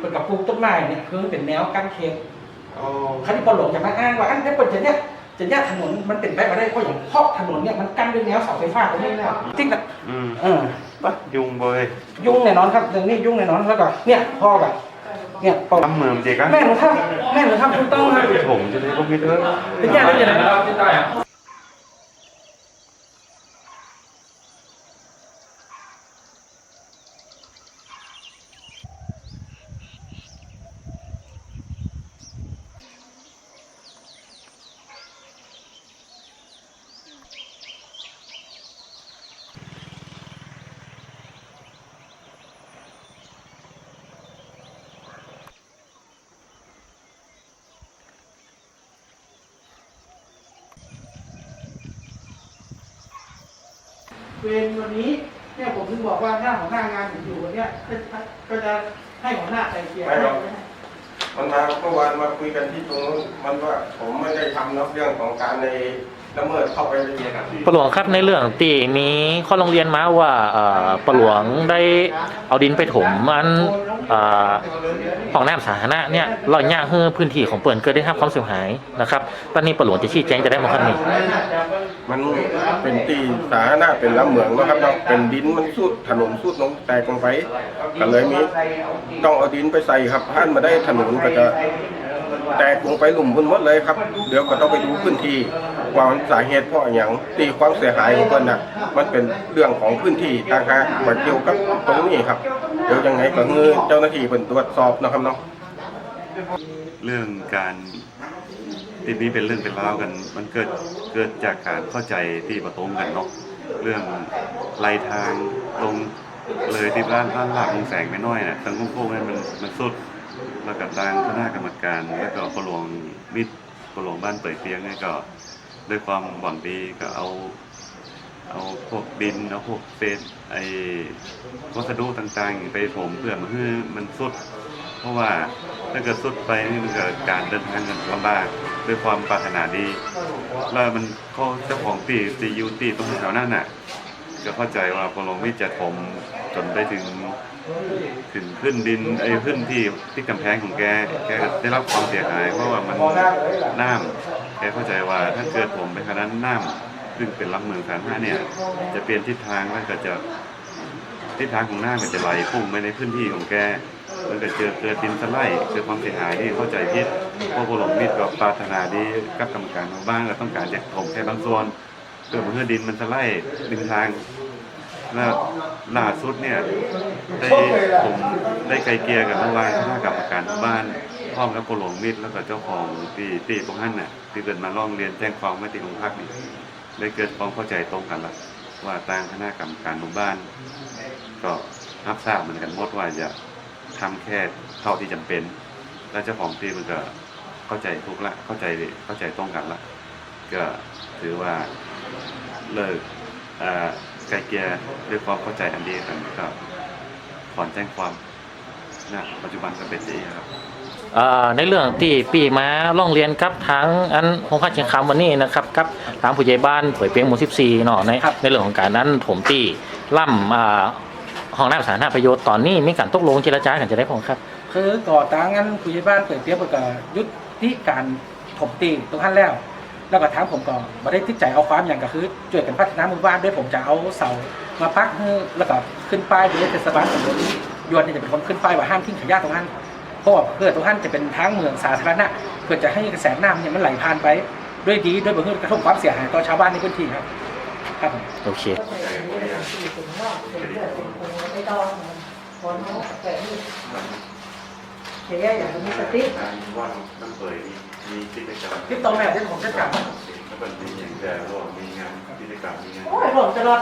เป็นกับปลูกต้นไม้เนี่ยคือเป็นแนวกั้นเขตอ๋อคันที่ปหลงอย่ามาอ้างว่าอันนี้เป็นจะเนี่ยจะเนี่ยถนนมันเป็นไปไม่ได้เพราะอย่างเพราะถนนเนี่ยมันกั้นด้วยแนวเสาไฟฟ้าตรงนี้แล้วจริงนะอืมเออปะยุงเบยยุ่งแน่นอนครับเรื่องนี้ยุ่งแน่นอนแล้วก็เนี่ยพ่อแบบเนี่ยพ่อทำเมืองเจ๊กันแม่หนูทำแม่หนูทำถูกต้องครับผมจะได้ก็คิดเออเป็นญาติได้ยังไง เวรวันนี้เนี่ยผมถึงบอกว่าหน้าของหน้างานผมอยู่วันเนี้ยก็ก็จะให้หัวหน้าไกลเกลี่ยไม่หรอก มันมาเมื่อวานมาคุยกันที่ตรงนู้นมันว่าผมไม่ได้ทำนะเรื่องของการในละเมิดเข้าไปในเรียนปะหลวงครับในเรื่องตีมีข้อร้องเรียนมาว่าเอ่อปะหลวงได้เอาดินไปถมมัน เอ่อห้องน้ำสาธารณะเนี่ยลอยย่าเฮือพื้นที่ของเปิ่นเกิดได้รับความเสียหายนะครับตอนนี้ปะหลวงจะชี้แจงจะได้มาครับนี่มันเป็นตีสาธารณะเป็นลำเหมืองนะครับเนาเป็นดินมันสุดถนนสุดลงแตกลงไปก็เลยมีต้องเอาดินไปใส่ครับท่านมาได้ถนนก็จะ แตกลงไปหลุมพุ่นหมดเลยครับ เดี๋ยวก็ต้องไปดูพื้นที่ว่ามันสาเหตุเพราะอย่างตีความเสียหายของเพิ่นน่ะ มันเป็นเรื่องของพื้นที่ต่างหากมาเกี่ยวกับตรงนี้ครับ เดี๋ยวยังไงก็คือเจ้าหน้าที่เป็นตรวจสอบนะครับเนาะเรื่องการที่นี้เป็นเรื่องเป็นราวกัน มันเกิดเกิดจากการเข้าใจที่ประตรงกันเนาะเรื่องไหลทางตรงเลยที่ร้านร้านหลักวงแสงไม่น้อยน่ะทางโค้งๆนั้มันมันสุด แล้วกับทางคณะกรรมการ แล้วก็ปหลวงมิตรปหลวงบ้านเปิดเตียงเนี่ยก็ด้วยความหวังดีก็เอา เอาพวกดินเอาพวกเศษไอ้วัสดุต่างๆ ไปถมเพื่อมาให้มันสุด เพราะว่าถ้าเกิดสุดไปนี่มันเกิดการเดินทางกันลำบากด้วยความปรารถนาดี แล้วมันเขาเจ้าของตีตียูตีตรงแถวนั้นน่ะ ก็เข้าใจว่าพอลงมิตรจะถมจนไปถึง ถึงขึ้นดินไอ้ขึ้นที่ที่กำแพงของแกแกได้รับความเสียหาย เพราะว่ามันน้ำแกเข้าใจว่าถ้าเกิดผมไปขนาดนั้นน้ำซึ่งเป็นลำเมืองสาธารณะเนี่ย จะเปลี่ยนทิศทางแล้วก็จะทิศทางของน้ำก็จะไหลพุ่งไปในพื้นที่ของแกมันก็เจอเกิดดินสไลด์เกิดความเสียหายที่เข้าใจผิดเพราะพวกหลงมิตรกับปรารถนาดีกับกรรมการบ้านก็ต้องการจะถมแค่บางส่วนเพื่อเพื่อดินมันสไลด์ดินทาง ล้วล่าสุดเนี่ยได้ผมได้ไกลเกลียกับทางวานคณะกรรมการหมู่บ้านพร้อมกับพลหลวงมิตรแล้วก็เจ้าของที่ที่ตรงนั้นน่ะที่เกิดมาร้องเรียนแจ้งความไว้ที่โรงพักนี่ได้เกิดความเข้าใจตรงกันละว่าทางคณะกรรมการหมู่บ้าน ก็รับทราบเหมือนกันหมดว่าจะทำแค่เท่าที่จำเป็น และเจ้าของที่มันก็เข้าใจทุกละเข้าใจเข้าใจตรงกันละก็ถือว่าเลิกอ่า ไกลเกลียด้วยความเข้าใจอันดีกันก็ถอนแจ้งความนะปัจจุบันก็เป็นอย่างนี้ครับ เอ่อในเรื่องที่ปีมาร้องเรียนกับทางอันโรงพักเชียงคำวันนี้นะครับกับทางผู้ใหญ่บ้านเผยเปียงหมู่14เนาะในในเรื่องของการนั้นถมตีล่ำอ่าห้องน้ำสาธารณประโยชน์ตอนนี้มีการตกลงเจรจากันจะได้พอครับ คือก่อตั้งงั้นผู้ใหญ่บ้านเปิดเตี้ยบก็ยุติการถมตีตรงนั้นแล้ว แล้วก็ทางผมก็ไม่ได้ติดใจเอาความอย่างก็คือช่วยกันพัฒนาหมู่บ้านด้วยผมจะเอาเสามาปักแล้วก็ขึ้นป้ายโดยเทศบาลตำบลยวนเนี่ยจะเป็นคนขึ้นป้ายว่าห้ามทิ้งขยะตรงนั้นเพราะว่าเพื่อตรงนั้นจะเป็นทางเมืองสาธารณะเพื่อจะให้กระแสน้ำเนี่ยมันไหลผ่านไปด้วยดีด้วยบ่ให้กระทบความเสียหายต่อชาวบ้านในพื้นที่ครับครับโอเค เสียอย่างมีสติการว่างน้ำเปยมีกิจกรรมที่ตรงแม่ที่ผมจะกลับแล้วก็มีอย่างแต่ว่ามีงานกิจกรรมมีงานโอ้ยหลงตลอด